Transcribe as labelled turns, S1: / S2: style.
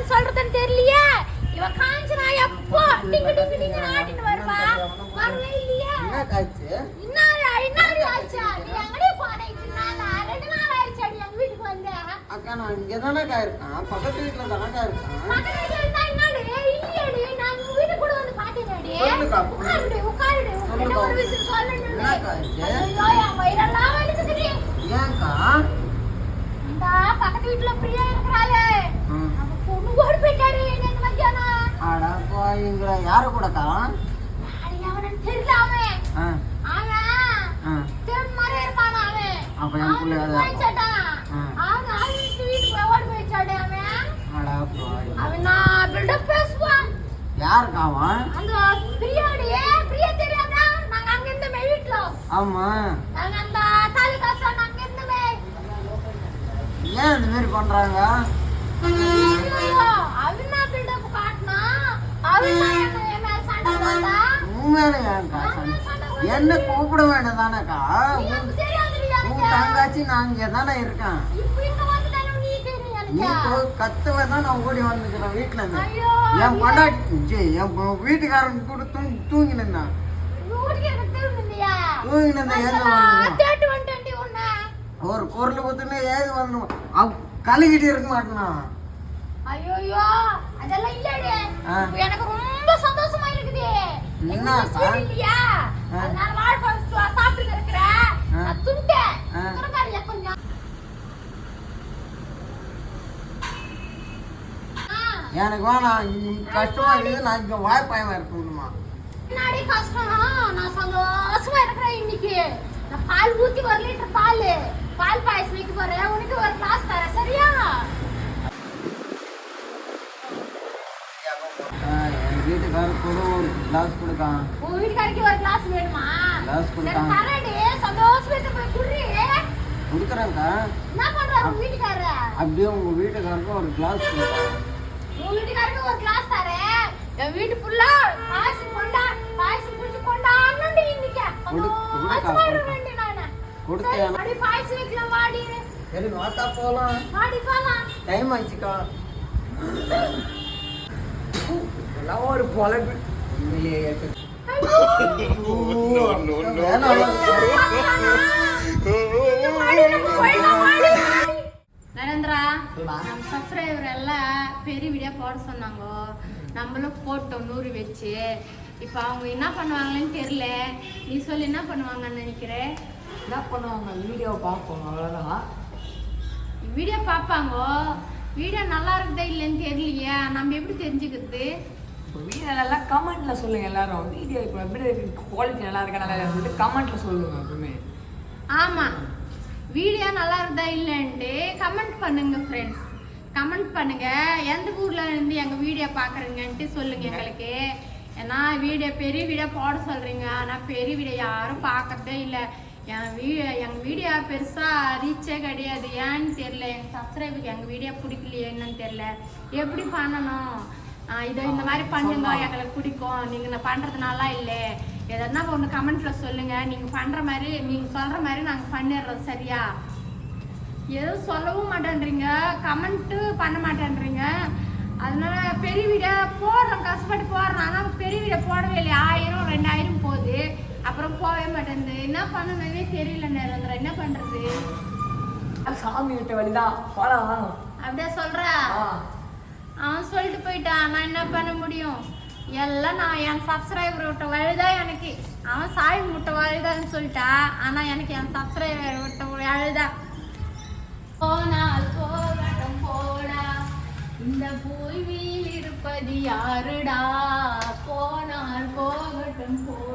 S1: வந்து சொல்றதுன்னு தெரியலையே. இவ காஞ்சனா எப்போ? டிங்கு டிங்கு டிங்கு ஆட்டிட்டு வருவா? வரவே இல்லையே.
S2: என்ன காய்ச்சி
S1: இன்னாரு இன்னாரு ஆச்சா? நீ எங்கடி போன? இத்தனை நாளா? ரெண்டு நாள் ஆயிடுச்சு அடி எங்க வீட்டுக்கு வந்து.
S2: அக்கா நான் இங்கே தானேக்கா இருக்கேன். பக்கத்து வீட்டில் தானேக்கா இருக்கேன்.
S1: பக்கத்து வீட்டுல இருந்தா இன்னாடி இல்லையடி நான் உங்க வீட்டுக்கு கூட வந்து பாத்தேனடி. உட்காருடி உட்காருடி. உன்கிட்ட ஒரு விஷயம் சொல்லணும்
S2: என்னக்கா இது?
S1: ஐயோ என் வயிறெல்லாம் வலிக்குதுடி.
S2: ஏன்க்கா?
S1: இந்த பக்கத்து வீட்டுல பிரியா இருக்கிறாளே.
S2: அட யாரு கூட
S1: அடி தெரியல
S2: ஆ. ஆ. அப்ப என் ஆ.
S1: அவன்
S2: அட
S1: பேசுவான் அந்த பிரியாடி பிரியா தெரியாதா நாங்க அங்க
S2: ஆமா.
S1: நாங்க அந்த தாலி காசு நாங்க
S2: ஏன் இந்த மாதிரி பண்றாங்க?
S1: என்ன
S2: கூப்பிட வேண்டியதானக்கா? உன் தங்காச்சி நான் இங்கே தானே இருக்கேன்.
S1: நீ
S2: கத்துவே தான் நான் ஓடி வந்துக்கிறேன் வீட்டுல இருந்து. என் பொண்டாட்டி என் வீட்டுக்காரன் கூட தூங்கி தூங்கினேன் தூங்கினேன் ஏது ஒரு குரல் குத்துனே ஏது வரணும்? அவ் கழுகிட்டு இருக்க மாட்டேனா?
S1: ஐயோயோ அதெல்லாம் இல்லடி எனக்கு ரொம்ப சந்தோஷமா இருக்குது.
S2: என்ன?
S1: இல்லையா. அதனால வாழைப்பழம் சாப்பிட்டு இருக்கிறேன். நான் துண்டேன். துறக்காரியா கொஞ்சம்.
S2: எனக்கு வேணாம். கஷ்டமா இருக்குது. நான் இங்க வாய்ப்பாயமா இருக்கணுமா
S1: பின்னாடி கஷ்டம். நான் சந்தோஷமா இருக்கிறேன் இன்னைக்கு. நான் பால் ஊத்தி ஒரு லிட்டர் பால். போறேன் உனக்கு ஒரு கிளாஸ் தரேன் சரியா?
S2: என் வீட்டுக்காரர் கூட ஒரு கிளாஸ் கொடுக்கான்.
S1: உன் வீட்டுக்காரருக்கு ஒரு கிளாஸ் வேணுமா? சரி
S2: கொடுத்தாங்க.
S1: தரேன்டி சந்தோஷமா போய் குடுறி.
S2: கொடுக்குறேங்க்கா
S1: என்ன பண்றாரு உன் வீட்டுக்காரர்?
S2: அப்படியே உங்க வீட்டுக்காரருக்கும் ஒரு கிளாஸ் கொடுக்கான்.
S1: உன் வீட்டுக்காரருக்கு ஒரு கிளாஸ் தரேன். என் வீட்டு ஃபுல்லா பாயசம் கொண்டா பாயசம் குடிச்சு கொண்டாடணும்டி இன்னைக்கு
S2: கொடு- கொடுக்கா,
S1: சந்தோஷமா
S2: கொடுக்கா.
S1: இருவேன்டி நானு
S2: கொடுத்தேன்.
S1: சரி,
S2: வாத்தா டைம் எல்லாம் ஒரு பொழப்பு.
S1: நரேந்திரா நம்ம சப்ஸ்கிரைபர் எல்லாம் பெரிய வீடியோ போட சொன்னாங்க. நம்மளும் போட்டோம் நூறு வச்சு. இப்போ அவங்க என்ன பண்ணுவாங்களேன்னு தெரியல. நீ சொல்லி என்ன பண்ணுவாங்கன்னு நினைக்கிறேன்
S3: என்ன பண்ணுவாங்க? வீடியோ பார்ப்போம் அவ்வளோதான்
S1: வீடியோ பார்ப்பாங்க? வீடியோ நல்லா இருக்குதா இல்லைன்னு தெரியலையே. நம்ம எப்படி தெரிஞ்சுக்கிறது?
S3: இப்போ வீடியோ நல்லா கமெண்ட்ல சொல்லுங்க எல்லாரும். வீடியோ இப்போ எப்படி இருக்கு? குவாலிட்டி நல்லா இருக்கா நல்லா இல்லையான்னு சொல்லிட்டு கமெண்ட்ல சொல்லுங்க எப்பவுமே.
S1: ஆமாம் வீடியோ நல்லா இருக்குதா இல்லைன்ட்டு கமெண்ட் பண்ணுங்க ஃப்ரெண்ட்ஸ் கமெண்ட் பண்ணுங்க. எந்த ஊர்ல இருந்து எங்க வீடியோ பார்க்குறீங்கன்ட்டு சொல்லுங்க எங்களுக்கு. ஏன்னா வீடியோ பெரிய வீடியோ போட சொல்றீங்க. ஆனால் பெரிய வீடியோ யாரும் பார்க்கறதே இல்லை. என் வீடியோ எங்கள் வீடியோ பெருசாக ரீச்சே கிடையாது. ஏன்னு தெரியல. எங்கள் சப்ஸ்கிரைபருக்கு எங்கள் வீடியோ பிடிக்கலையே என்னன்னு தெரியல. எப்படி பண்ணணும்? இதை இந்த மாதிரி பண்ணுங்க. எங்களுக்கு பிடிக்கும். நீங்கள் பண்ணுறது நல்லா இல்லை. எதனா ஒன்று கமெண்ட்ல சொல்லுங்க. நீங்கள் பண்ணுற மாதிரி நீங்கள் சொல்கிற மாதிரி நாங்கள் பண்ணிடுறோம். சரியா? எதுவும் சொல்லவும் மாட்டேன்றீங்க. கமெண்ட்டு பண்ண மாட்டேன்றீங்க. அதனால பெரிய வீடியோ போடுறோம். கஷ்டப்பட்டு போடுறோம். ஆனால் பெரிய வீடியோ போடவே இல்லை ஆயிரம் ரெண்டாயிரம் போகுது. அப்புறம் போகவே மாட்டேங்குது என்ன பண்ணணும்னே தெரியல நிரந்தரம். என்ன பண்ணுறது
S3: சாமி விட்ட வழிதான் போலாம்
S1: அப்படியே சொல்கிற
S3: ஆ.
S1: அவன் சொல்லிட்டு போயிட்டான் நான் என்ன பண்ண முடியும்? எல்லாம் நான் என் சப்ஸ்கிரைபர் விட்ட வழிதான் எனக்கு. அவன் சாய் முட்டை வழிதான்னு சொல்லிட்டா. ஆனா எனக்கு என் சப்ஸ்கிரைபர் விட்ட வழிதான் போனால் போகட்டும் போடா. இந்த பூமியில் இருப்பது யாருடா? போனால் போகட்டும் போடா